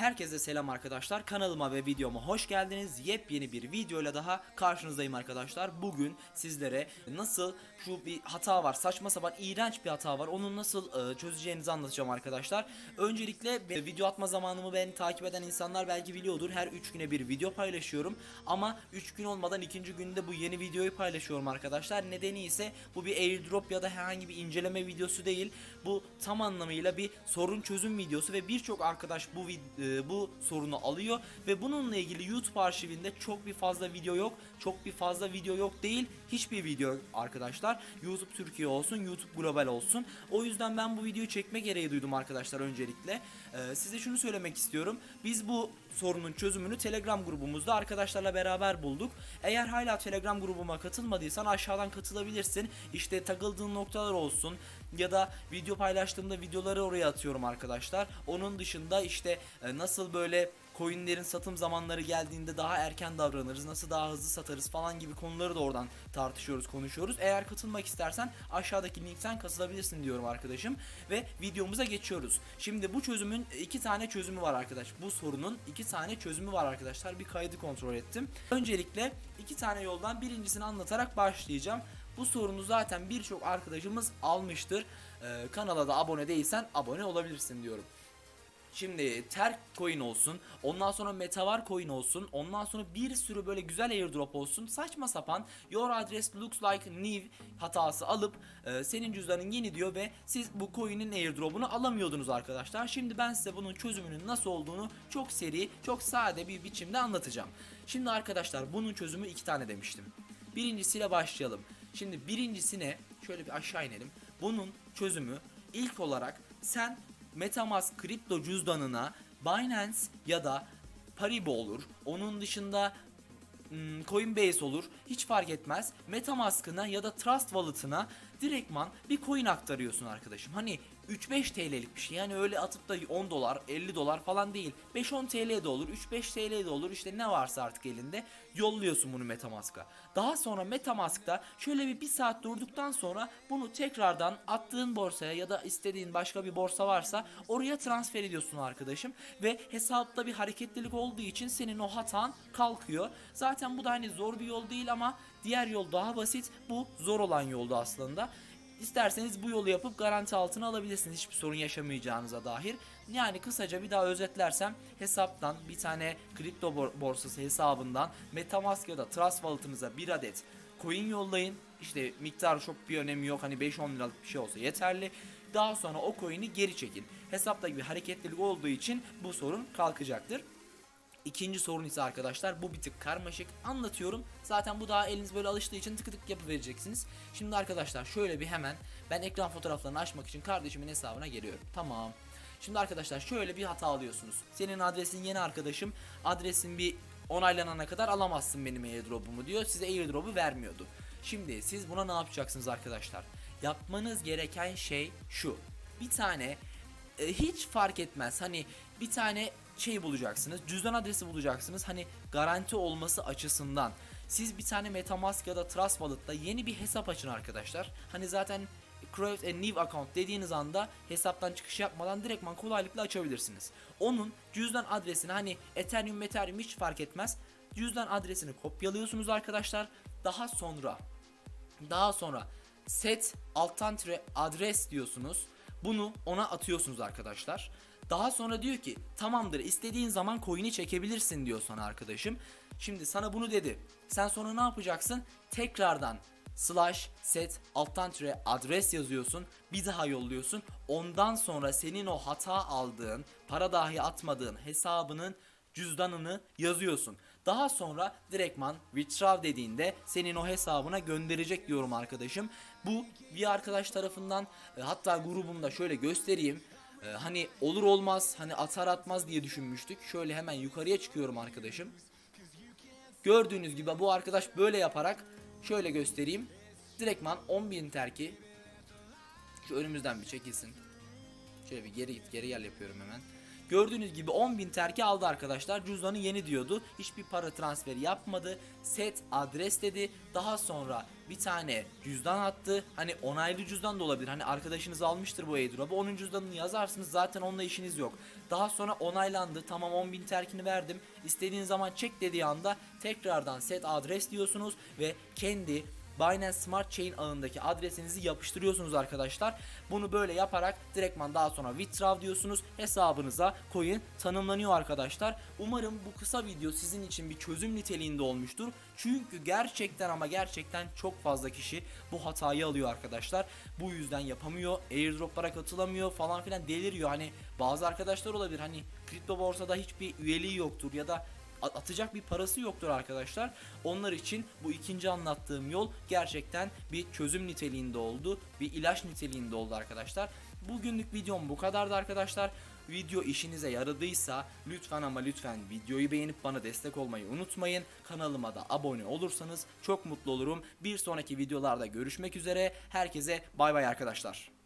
Herkese selam arkadaşlar. Kanalıma ve videoma hoş geldiniz. Yepyeni bir videoyla daha karşınızdayım arkadaşlar. Bugün sizlere nasıl şu bir hata var, saçma sapan iğrenç bir hata var. Onu nasıl e, çözeceğinizi anlatacağım arkadaşlar. Öncelikle be- video atma zamanımı beni takip eden insanlar belki biliyordur. Her 3 güne bir video paylaşıyorum. Ama 3 gün olmadan ikinci günde bu yeni videoyu paylaşıyorum arkadaşlar. Nedeni ise bu bir airdrop ya da herhangi bir inceleme videosu değil. Bu tam anlamıyla bir sorun çözüm videosu ve birçok arkadaş bu vid- e, bu sorunu alıyor ve bununla ilgili YouTube arşivinde çok bir fazla video yok. Çok bir fazla video yok değil. Hiçbir video yok arkadaşlar. YouTube Türkiye olsun, YouTube global olsun. O yüzden ben bu videoyu çekme gereği duydum arkadaşlar öncelikle. E, size şunu söylemek istiyorum. Biz bu sorunun çözümünü Telegram grubumuzda arkadaşlarla beraber bulduk. Eğer hala Telegram grubuma katılmadıysan aşağıdan katılabilirsin. İşte takıldığın noktalar olsun ya da video paylaştığımda videoları oraya atıyorum arkadaşlar. Onun dışında işte e, nasıl böyle coinlerin satım zamanları geldiğinde daha erken davranırız, nasıl daha hızlı satarız falan gibi konuları da oradan tartışıyoruz, konuşuyoruz. Eğer katılmak istersen aşağıdaki linkten katılabilirsin diyorum arkadaşım ve videomuza geçiyoruz. Şimdi bu çözümün iki tane çözümü var arkadaş. Bu sorunun iki tane çözümü var arkadaşlar. Bir kaydı kontrol ettim. Öncelikle iki tane yoldan birincisini anlatarak başlayacağım. Bu sorunu zaten birçok arkadaşımız almıştır. Ee, kanala da abone değilsen abone olabilirsin diyorum. Şimdi Terk coin olsun, ondan sonra Metavar coin olsun, ondan sonra bir sürü böyle güzel airdrop olsun. Saçma sapan your address looks like new hatası alıp e, senin cüzdanın yeni diyor ve siz bu coin'in airdrop'unu alamıyordunuz arkadaşlar. Şimdi ben size bunun çözümünün nasıl olduğunu çok seri, çok sade bir biçimde anlatacağım. Şimdi arkadaşlar bunun çözümü iki tane demiştim. Birincisiyle başlayalım. Şimdi birincisine şöyle bir aşağı inelim. Bunun çözümü ilk olarak sen Metamask kripto cüzdanına Binance ya da Paribu olur. Onun dışında hmm, Coinbase olur. Hiç fark etmez. Metamask'ına ya da Trust Wallet'ına direktman bir coin aktarıyorsun arkadaşım. Hani 3-5 TL'lik bir şey. Yani öyle atıp da 10 dolar, 50 dolar falan değil. 5-10 TL de olur, 3-5 TL de olur. İşte ne varsa artık elinde yolluyorsun bunu Metamask'a. Daha sonra Metamask'ta şöyle bir bir saat durduktan sonra bunu tekrardan attığın borsaya ya da istediğin başka bir borsa varsa oraya transfer ediyorsun arkadaşım. Ve hesapta bir hareketlilik olduğu için senin o hatan kalkıyor. Zaten bu da hani zor bir yol değil ama diğer yol daha basit. Bu zor olan yoldu aslında. İsterseniz bu yolu yapıp garanti altına alabilirsiniz hiçbir sorun yaşamayacağınıza dair. Yani kısaca bir daha özetlersem hesaptan bir tane kripto bor- borsası hesabından Metamask ya da Trust Wallet'ınıza bir adet coin yollayın. İşte miktarı çok bir önemi yok hani 5-10 liralık bir şey olsa yeterli. Daha sonra o coin'i geri çekin. Hesapta bir hareketlilik olduğu için bu sorun kalkacaktır. İkinci sorun ise arkadaşlar bu bir tık karmaşık anlatıyorum. Zaten bu daha eliniz böyle alıştığı için tıkı tık yapıvereceksiniz. Şimdi arkadaşlar şöyle bir hemen ben ekran fotoğraflarını açmak için kardeşimin hesabına geliyorum. Tamam. Şimdi arkadaşlar şöyle bir hata alıyorsunuz. Senin adresin yeni arkadaşım. Adresin bir onaylanana kadar alamazsın benim airdrop'umu diyor. Size airdrop'u vermiyordu. Şimdi siz buna ne yapacaksınız arkadaşlar? Yapmanız gereken şey şu. Bir tane e, hiç fark etmez. Hani bir tane şey bulacaksınız. Cüzdan adresi bulacaksınız. Hani garanti olması açısından. Siz bir tane Metamask ya da Trust Wallet'ta yeni bir hesap açın arkadaşlar. Hani zaten create a new account dediğiniz anda hesaptan çıkış yapmadan direktman kolaylıkla açabilirsiniz. Onun cüzdan adresini hani Ethereum, Ethereum hiç fark etmez. Cüzdan adresini kopyalıyorsunuz arkadaşlar. Daha sonra daha sonra set alttan tire adres diyorsunuz. Bunu ona atıyorsunuz arkadaşlar. Daha sonra diyor ki tamamdır istediğin zaman coin'i çekebilirsin diyor sana arkadaşım. Şimdi sana bunu dedi. Sen sonra ne yapacaksın? Tekrardan slash set alttan tire adres yazıyorsun. Bir daha yolluyorsun. Ondan sonra senin o hata aldığın, para dahi atmadığın hesabının cüzdanını yazıyorsun. Daha sonra direktman withdraw dediğinde senin o hesabına gönderecek diyorum arkadaşım. Bu bir arkadaş tarafından e, hatta grubumda şöyle göstereyim. E, hani olur olmaz hani atar atmaz diye düşünmüştük. Şöyle hemen yukarıya çıkıyorum arkadaşım. Gördüğünüz gibi bu arkadaş böyle yaparak şöyle göstereyim. Direktman 10.000 terki şu önümüzden bir çekilsin. Şöyle bir geri git geri gel yapıyorum hemen. Gördüğünüz gibi 10.000 terki aldı arkadaşlar. Cüzdanı yeni diyordu. Hiçbir para transferi yapmadı. Set adres dedi. Daha sonra bir tane cüzdan attı. Hani onaylı cüzdan da olabilir. Hani arkadaşınız almıştır bu airdrop'u. Onun cüzdanını yazarsınız. Zaten onunla işiniz yok. Daha sonra onaylandı. Tamam 10.000 terkini verdim. İstediğin zaman çek dediği anda tekrardan set adres diyorsunuz ve kendi Binance Smart Chain ağındaki adresinizi yapıştırıyorsunuz arkadaşlar. Bunu böyle yaparak direktman daha sonra withdraw diyorsunuz. Hesabınıza coin tanımlanıyor arkadaşlar. Umarım bu kısa video sizin için bir çözüm niteliğinde olmuştur. Çünkü gerçekten ama gerçekten çok fazla kişi bu hatayı alıyor arkadaşlar. Bu yüzden yapamıyor. Airdroplara katılamıyor falan filan deliriyor. Hani bazı arkadaşlar olabilir. Hani kripto borsada hiçbir üyeliği yoktur ya da atacak bir parası yoktur arkadaşlar. Onlar için bu ikinci anlattığım yol gerçekten bir çözüm niteliğinde oldu. Bir ilaç niteliğinde oldu arkadaşlar. Bugünlük videom bu kadardı arkadaşlar. Video işinize yaradıysa lütfen ama lütfen videoyu beğenip bana destek olmayı unutmayın. Kanalıma da abone olursanız çok mutlu olurum. Bir sonraki videolarda görüşmek üzere. Herkese bay bay arkadaşlar.